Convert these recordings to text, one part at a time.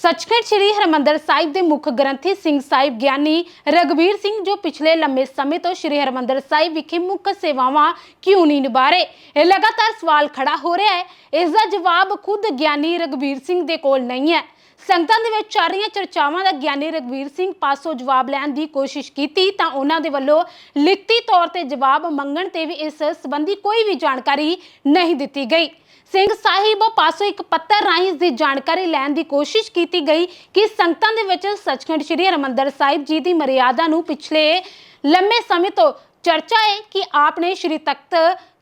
ਸੱਚਖੰਡ ਸ੍ਰੀ ਹਰਮੰਦਰ ਸਾਹਿਬ ਦੇ ਮੁੱਖ ਗ੍ਰੰਥੀ ਸਿੰਘ ਸਾਹਿਬ ਗਿਆਨੀ ਰਗਵੀਰ ਸਿੰਘ ਜੋ ਪਿਛਲੇ ਲੰਮੇ ਸਮੇਂ ਤੋਂ ਸ੍ਰੀ ਹਰਮੰਦਰ ਸਾਹਿਬ ਵਿਖੇ ਮੁੱਖ ਸੇਵਾਵਾਂ ਕਿਉਂ ਨਹੀਂ ਨਿਭਾ ਰਹੇ ਇਹ ਲਗਾਤਾਰ ਸਵਾਲ ਖੜਾ ਹੋ ਰਿਹਾ ਹੈ। ਇਸ ਦਾ ਜਵਾਬ ਖੁਦ ਗਿਆਨੀ ਰਗਵੀਰ ਸਿੰਘ ਦੇ ਕੋਲ ਨਹੀਂ ਹੈ। ਸੰਗਤਾਂ ਦੇ ਵਿੱਚ ਚੱਲ ਰਹੀਆਂ ਚਰਚਾਵਾਂ ਦਾ ਗਿਆਨੀ ਰਗਵੀਰ ਸਿੰਘ ਪਾਸੋਂ ਜਵਾਬ ਲੈਣ ਦੀ ਕੋਸ਼ਿਸ਼ ਕੀਤੀ ਤਾਂ ਉਹਨਾਂ ਦੇ ਵੱਲੋਂ ਲਿਖਤੀ ਤੌਰ ਤੇ ਜਵਾਬ ਮੰਗਣ ਤੇ ਵੀ ਇਸ ਸੰਬੰਧੀ ਕੋਈ ਵੀ ਜਾਣਕਾਰੀ ਨਹੀਂ ਦਿੱਤੀ ਗਈ। ਸਿੰਘ ਸਾਹਿਬ ਪਾਸੋਂ ਇੱਕ ਪੱਤਰ ਰਾਹੀਂ ਇਸ ਦੀ ਜਾਣਕਾਰੀ ਲੈਣ ਦੀ ਕੋਸ਼ਿਸ਼ ਕੀਤੀ ਗਈ ਕਿ ਸੰਗਤਾਂ ਦੇ ਵਿੱਚ ਸੱਚਖੰਡ ਸ੍ਰੀ ਹਰਮੰਦਰ ਸਾਹਿਬ ਜੀ ਦੀ ਮਰਿਆਦਾ ਨੂੰ ਪਿਛਲੇ ਲੰਮੇ ਸਮੇਂ ਤੋਂ ਚਰਚਾ ਹੈ ਕਿ ਆਪ ਨੇ ਸ੍ਰੀ ਤਖਤ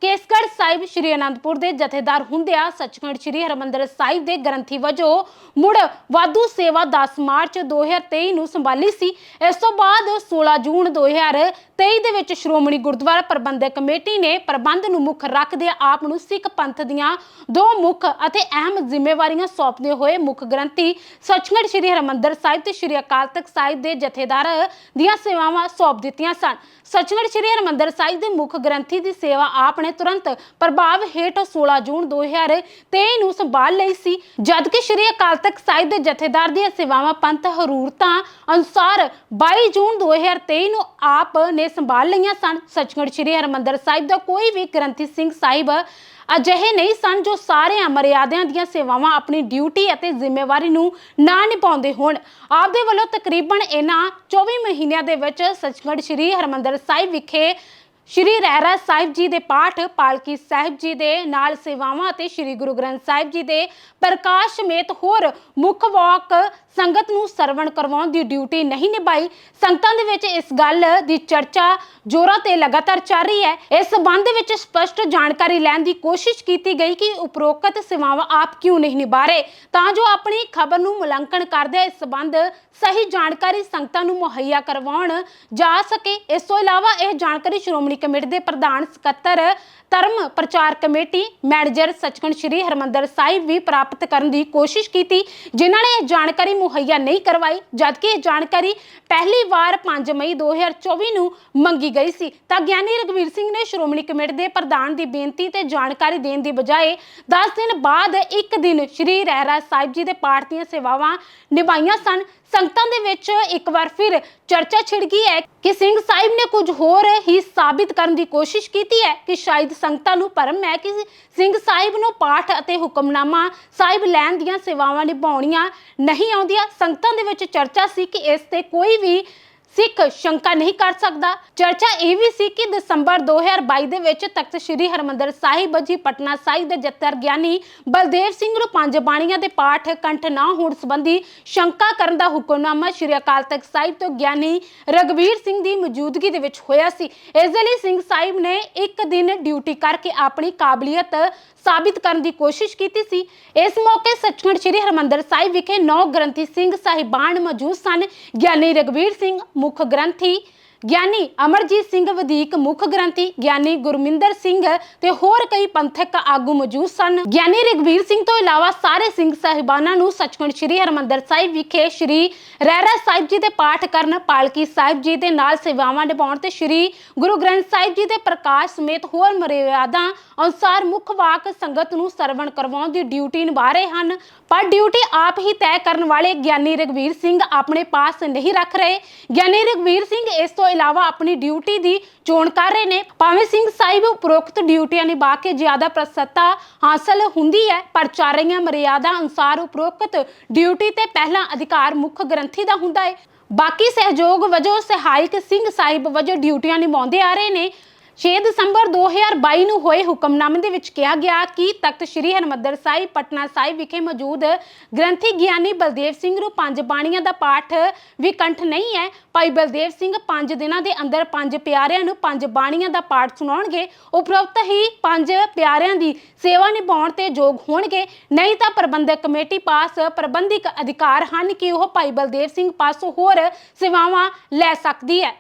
ਕੇਸਗੜ੍ਹ ਸਾਹਿਬ ਸ੍ਰੀ ਅਨੰਦਪੁਰ ਦੇ ਜਥੇਦਾਰ ਹੁੰਦਿਆਂ ਸੱਚਖੰਡ ਸ੍ਰੀ ਹਰਮੰਦਰ ਸਾਹਿਬ ਦੇ ਗ੍ਰੰਥੀ ਵਜੋਂ ਮੁੜ ਵਾਧੂ ਸੇਵਾ 10 ਮਾਰਚ 2023 ਨੂੰ ਸੰਭਾਲੀ ਸੀ। ਇਸ ਤੋਂ ਬਾਅਦ 16 ਜੂਨ 2023 ਦੇ ਵਿੱਚ ਸ਼੍ਰੋਮਣੀ ਗੁਰਦੁਆਰਾ ਪ੍ਰਬੰਧਕ ਕਮੇਟੀ ਨੇ ਪ੍ਰਬੰਧ ਨੂੰ ਮੁੱਖ ਰੱਖਦੇ ਆਪ ਨੂੰ ਸਿੱਖ ਪੰਥ ਦੀਆਂ ਦੋ ਮੁੱਖ ਅਤੇ ਅਹਿਮ ਜ਼ਿੰਮੇਵਾਰੀਆਂ ਸੌਂਪਦੇ ਹੋਏ ਮੁੱਖ ਗ੍ਰੰਥੀ ਸੱਚਖੰਡ ਸ੍ਰੀ ਹਰਮੰਦਰ ਸਾਹਿਬ ਤੇ ਸ੍ਰੀ ਅਕਾਲ ਤਖਤ ਸਾਹਿਬ ਦੇ ਜਥੇਦਾਰ ਦੀਆਂ ਸੇਵਾਵਾਂ ਸੌਂਪ ਦਿੱਤੀਆਂ ਸਨ। ਸੱਚਖੰਡ ਸ੍ਰੀ ਹਰਮੰਦਰ ਸਾਹਿਬ ਦੇ ਮੁੱਖ ਗ੍ਰੰਥੀ ਦੀ ਸੇਵਾ ਆਪ ਨੇ ਤੁਰੰਤ ਪ੍ਰਭਾਵ ਹੇਠ 16 ਜੂਨ 2023 ਨੂੰ ਸੰਭਾਲ ਲਈ ਸੀ। ਜਦਕਿ ਸ੍ਰੀ ਅਕਾਲ ਤਖਤ ਸਾਹਿਬ ਦੇ ਜਥੇਦਾਰ ਦੀਆਂ ਸੇਵਾਵਾਂ ਪੰਥ ਹਰੂਰਤਾਂ ਅਨੁਸਾਰ 22 ਜੂਨ 2023 ਨੂੰ ਆਪ ਨੇ ਸੰਭਾਲ ਲਈਆਂ ਸਨ। ਸੱਚਖੰਡ ਸ੍ਰੀ ਹਰਮੰਦਰ ਸਾਹਿਬ ਦਾ ਕੋਈ ਵੀ ਗ੍ਰੰਥੀ ਸਿੰਘ ਸਾਹਿਬ ਅਜਿਹੇ ਨਹੀਂ ਸਨ ਜੋ ਸਾਰਿਆਂ ਮਰਿਆਦਿਆਂ ਦੀਆਂ ਸੇਵਾਵਾਂ ਆਪਣੀ ਡਿਊਟੀ ਅਤੇ ਜ਼ਿੰਮੇਵਾਰੀ ਨੂੰ ਨਾ ਨਿਭਾਉਂਦੇ ਹੋਣ। ਆਪ ਦੇ ਵੱਲੋਂ ਤਕਰੀਬਨ ਇਹਨਾਂ 24 ਮਹੀਨਿਆਂ ਦੇ ਵਿੱਚ ਸੱਚਖੰਡ ਸ੍ਰੀ ਹਰਮੰਦਰ ਸਾਹਿਬ ਵਿਖੇ ਸ਼੍ਰੀ ਰਹਿਰਾ ਸਾਹਿਬ ਜੀ ਦੇ ਪਾਠ, ਪਾਲਕੀ ਸਾਹਿਬ ਜੀ ਦੇ ਨਾਲ ਸੇਵਾਵਾਂ ਅਤੇ ਸ਼੍ਰੀ ਗੁਰੂ ਗ੍ਰੰਥ ਸਾਹਿਬ ਜੀ ਦੇ ਪ੍ਰਕਾਸ਼ ਸਮੇਤ ਹੋਰ ਮੁੱਖ ਵਾਕ ਸੰਗਤ ਨੂੰ ਸਰਵਣ ਕਰਵਾਉਣ ਦੀ ਡਿਊਟੀ ਨਹੀਂ ਨਿਭਾਈ। ਸੰਗਤਾਂ ਦੇ ਵਿੱਚ ਇਸ ਗੱਲ ਦੀ ਚਰਚਾ ਜ਼ੋਰਾਂ ਤੇ ਲਗਾਤਾਰ ਚੱਲ ਰਹੀ ਹੈ। ਇਸ ਸੰਬੰਧ ਵਿੱਚ ਸਪਸ਼ਟ ਜਾਣਕਾਰੀ ਲੈਣ ਦੀ ਕੋਸ਼ਿਸ਼ ਕੀਤੀ ਗਈ ਕਿ ਉਪਰੋਕਤ ਸੇਵਾਵਾਂ ਆਪ ਕਿਉਂ ਨਹੀਂ ਨਿਭਾ ਰਹੇ? ਤਾਂ ਜੋ ਆਪਣੀ ਖਬਰ ਨੂੰ ਮੁਲਾਂਕਣ ਕਰਦੇ ਇਸ ਸੰਬੰਧ ਸਹੀ ਜਾਣਕਾਰੀ ਸੰਗਤਾਂ ਨੂੰ ਮੁਹੱਈਆ ਕਰਵਾਉਣ ਜਾ ਸਕੇ। ਇਸ ਤੋਂ ਇਲਾਵਾ ਇਹ ਜਾਣਕਾਰੀ ਸ਼੍ਰੋਮਣੀ ਕਮੇਟੀ ਦੇ ਪ੍ਰਧਾਨ ਸਕੱਤਰ, ਧਰਮ ਪ੍ਰਚਾਰ ਕਮੇਟੀ ਮੈਨੇਜਰ ਸੱਚਖੰਡ ਸ੍ਰੀ ਹਰਮੰਦਰ ਸਾਹਿਬ ਵੀ ਪ੍ਰਾਪਤ ਕਰਨ ਦੀ ਕੋਸ਼ਿਸ਼ ਕੀਤੀ, ਜਿਨ੍ਹਾਂ ਨੇ ਇਹ ਜਾਣਕਾਰੀ ਮੁਹੱਈਆ ਨਹੀਂ ਕਰਵਾਈ, ਜਦਕਿ ਇਹ ਜਾਣਕਾਰੀ ਪਹਿਲੀ ਵਾਰ 5 ਮਈ 2024 ਨੂੰ ਮੰਗੀ ਗਈ ਸੀ। ਤਾਂ ਗਿਆਨੀ ਰਗਵੀਰ ਸਿੰਘ ਨੇ ਸ਼੍ਰੋਮਣੀ ਕਮੇਟੀ ਦੇ ਪ੍ਰਧਾਨ ਦੀ ਬੇਨਤੀ ਤੇ ਜਾਣਕਾਰੀ ਦੇਣ ਦੀ ਬਜਾਏ 10 ਦਿਨ ਬਾਅਦ ਇੱਕ ਦਿਨ ਸ੍ਰੀ ਰਹਿਰਾ ਸਾਹਿਬ ਜੀ ਦੇ ਪਾਠ ਦੀਆਂ ਸੇਵਾਵਾਂ ਨਿਭਾਈਆਂ ਸਨ। ਸੰਗਤਾਂ ਦੇ ਵਿੱਚ ਇੱਕ ਵਾਰ ਫਿਰ ਚਰਚਾ ਛਿੜ ਗਈ ਹੈ ਕਿ ਸਿੰਘ ਸਾਹਿਬ ਨੇ ਕੁਝ ਹੋਰ ਹੀ ਸਾਬਿਤ ਕਰਨ ਦੀ ਕੋਸ਼ਿਸ਼ ਕੀਤੀ ਹੈ ਕਿ ਸ਼ਾਇਦ ਸੰਗਤਾਂ ਨੂੰ ਭਰਮ ਹੈ ਕਿ ਸਿੰਘ ਸਾਹਿਬ ਨੂੰ ਪਾਠ ਅਤੇ ਹੁਕਮਨਾਮਾ ਸਾਹਿਬ ਲੈਣ ਦੀਆਂ ਸੇਵਾਵਾਂ ਨਿਭਾਉਣੀਆਂ ਨਹੀਂ ਆਉਂਦੀਆਂ। ਸੰਗਤਾਂ ਦੇ ਵਿੱਚ ਚਰਚਾ ਸੀ ਕਿ ਇਸ ਤੇ ਕੋਈ ਵੀ ਸਿੱਖ ਸ਼ੰਕਾ ਨਹੀਂ ਕਰ ਸਕਦਾ। ਚਰਚਾ ਇਹ ਵੀ ਸੀ ਕਿ ਦਸੰਬਰ 2022 ਦੇ ਵਿੱਚ ਤਖਤ ਸ੍ਰੀ ਹਰਮੰਦਰ ਸਾਹਿਬ ਜੀ, ਪਟਨਾ ਸਾਹਿਬ ਦੇ ਜੱਤਰ ਗਿਆਨੀ ਬਲਦੇਵ ਸਿੰਘ ਨੂੰ ਪੰਜ ਬਾਣੀਆਂ ਦੇ ਪਾਠ ਕੰਠ ਨਾ ਹੋਣ ਸੰਬੰਧੀ ਸ਼ੰਕਾ ਕਰਨ ਦਾ ਹੁਕਮਨਾਮਾ ਸ੍ਰੀ ਅਕਾਲ ਤਖਤ ਸਾਹਿਬ ਤੋਂ ਗਿਆਨੀ ਰਗਵੀਰ ਸਿੰਘ ਦੀ ਮੌਜੂਦਗੀ ਦੇ ਵਿੱਚ ਹੋਇਆ ਸੀ। ਇਸ ਦੇ ਲਈ ਸਿੰਘ ਸਾਹਿਬ ਨੇ ਇੱਕ ਦਿਨ ਡਿਊਟੀ ਕਰਕੇ ਆਪਣੀ ਕਾਬਲੀਅਤ ਸਾਬਿਤ ਕਰਨ ਦੀ ਕੋਸ਼ਿਸ਼ ਕੀਤੀ ਸੀ। ਇਸ ਮੌਕੇ ਸੱਚਖੰਡ ਸ੍ਰੀ ਹਰਮੰਦਰ ਸਾਹਿਬ ਵਿਖੇ ਨੌ ਗ੍ਰੰਥੀ ਸਿੰਘ ਸਾਹਿਬਾਨ ਮੌਜੂਦ ਸਨ। ਗਿਆਨੀ ਰਗਵੀਰ ਸਿੰਘ ਮੁੱਖ ਗ੍ਰੰਥੀ ਗਿਆਨੀ ਅਮਰਜੀਤ ਸਿੰਘ ਵਧੀਕ ਮੁੱਖ ਗ੍ਰੰਥੀ, ਗਿਆਨੀ ਗੁਰਮਿੰਦਰ ਸਿੰਘ ਤੇ ਹੋਰ ਕਈ ਪੰਥਕ ਆਗੂ ਮੌਜੂਦ ਸਨ। ਗਿਆਨੀ ਰਗਵੀਰ ਸਿੰਘ ਤੋਂ ਇਲਾਵਾ ਸਾਰੇ ਸਿੰਘ ਸਾਹਿਬਾਨਾਂ ਨੂੰ ਸੱਚਖੰਡ ਸ੍ਰੀ ਹਰਮੰਦਰ ਸਾਹਿਬ ਵਿਖੇ ਸ੍ਰੀ ਰਹਿਰਾ ਸਾਹਿਬ ਜੀ ਦੇ ਪਾਠ ਕਰਨ, ਪਾਲਕੀ ਸਾਹਿਬ ਜੀ ਦੇ ਨਾਲ ਸੇਵਾਵਾਂ ਨਿਭਾਉਣ ਤੇ ਸ੍ਰੀ ਗੁਰੂ ਗ੍ਰੰਥ ਸਾਹਿਬ ਜੀ ਦੇ ਪ੍ਰਕਾਸ਼ ਸਮੇਤ ਹੋਰ ਮਰਿਆਦਾ ਅਨੁਸਾਰ ਮੁੱਖ ਵਾਕ ਸੰਗਤ ਨੂੰ ਸਰਵਣ ਕਰਵਾਉਣ ਦੀ ਡਿਊਟੀ ਨਿਭਾ ਰਹੇ ਹਨ। ਪਰ ਡਿਊਟੀ ਆਪ ਹੀ ਤੈਅ ਕਰਨ ਵਾਲੇ ਗਿਆਨੀ ਰਗਵੀਰ ਸਿੰਘ ਆਪਣੇ ਪਾਸ ਨਹੀਂ ਰੱਖ ਰਹੇ। ਗਿਆਨੀ ਰਗਵੀਰ ਸਿੰਘ ਇਸ ਤੋਂ ਇਲਾਵਾ ਆਪਣੀ ਡਿਊਟੀ ਦੀ ਚੋਣ ਕਰ ਰਹੇ ਨੇ। ਭਾਵੇਂ ਸਿੰਘ ਸਾਹਿਬ ਉਪਰੋਕਤ ਡਿਊਟੀਆਂ ਨਿਭਾ ਕੇ ਜ਼ਿਆਦਾ ਪ੍ਰਸੰਨਤਾ ਹਾਸਲ ਹੁੰਦੀ ਹੈ, ਪਰ ਚੱਲ ਰਹੀਆਂ ਮਰਿਆਦਾ ਅਨੁਸਾਰ ਉਪਰੋਕਤ ਡਿਊਟੀ ਤੇ ਪਹਿਲਾ ਅਧਿਕਾਰ ਮੁੱਖ ਗ੍ਰੰਥੀ ਦਾ ਹੁੰਦਾ ਹੈ। ਬਾਕੀ ਸਹਿਯੋਗ ਵਜੋਂ ਸਹਾਇਕ ਸਿੰਘ ਸਾਹਿਬ ਵਜੋਂ ਡਿਊਟੀਆਂ ਨਿਭਾਉਂਦੇ ਆ ਰਹੇ ਨੇ। 6 ਦਸੰਬਰ 2022 ਨੂੰ ਹੋਏ ਹੁਕਮਨਾਮੇ ਦੇ ਵਿੱਚ ਕਿਹਾ ਗਿਆ ਕਿ ਤਖਤ ਸ੍ਰੀ ਹਰਿਮੰਦਰ ਸਾਹਿਬ, ਪਟਨਾ ਸਾਹਿਬ ਵਿਖੇ ਮੌਜੂਦ ਗ੍ਰੰਥੀ ਗਿਆਨੀ ਬਲਦੇਵ ਸਿੰਘ ਨੂੰ ਪੰਜ ਬਾਣੀਆਂ ਦਾ ਪਾਠ ਵੀ ਕੰਠ ਨਹੀਂ ਹੈ। ਭਾਈ ਬਲਦੇਵ ਸਿੰਘ ਪੰਜ ਦਿਨਾਂ ਦੇ ਅੰਦਰ ਪੰਜ ਪਿਆਰਿਆਂ ਨੂੰ ਪੰਜ ਬਾਣੀਆਂ ਦਾ ਪਾਠ ਸੁਣਾਉਣਗੇ। ਉਪਰੋਕਤ ਹੀ ਪੰਜ ਪਿਆਰਿਆਂ ਦੀ ਸੇਵਾ ਨਿਭਾਉਣ ਤੇ ਯੋਗ ਹੋਣਗੇ। ਨਹੀਂ ਤਾਂ ਪ੍ਰਬੰਧਕ ਕਮੇਟੀ ਪਾਸ ਪ੍ਰਬੰਧਿਕ ਅਧਿਕਾਰ ਹਨ ਕਿ ਉਹ ਭਾਈ ਬਲਦੇਵ ਸਿੰਘ ਪਾਸੋਂ ਹੋਰ ਸੇਵਾਵਾਂ ਲੈ ਸਕਦੀ ਹੈ।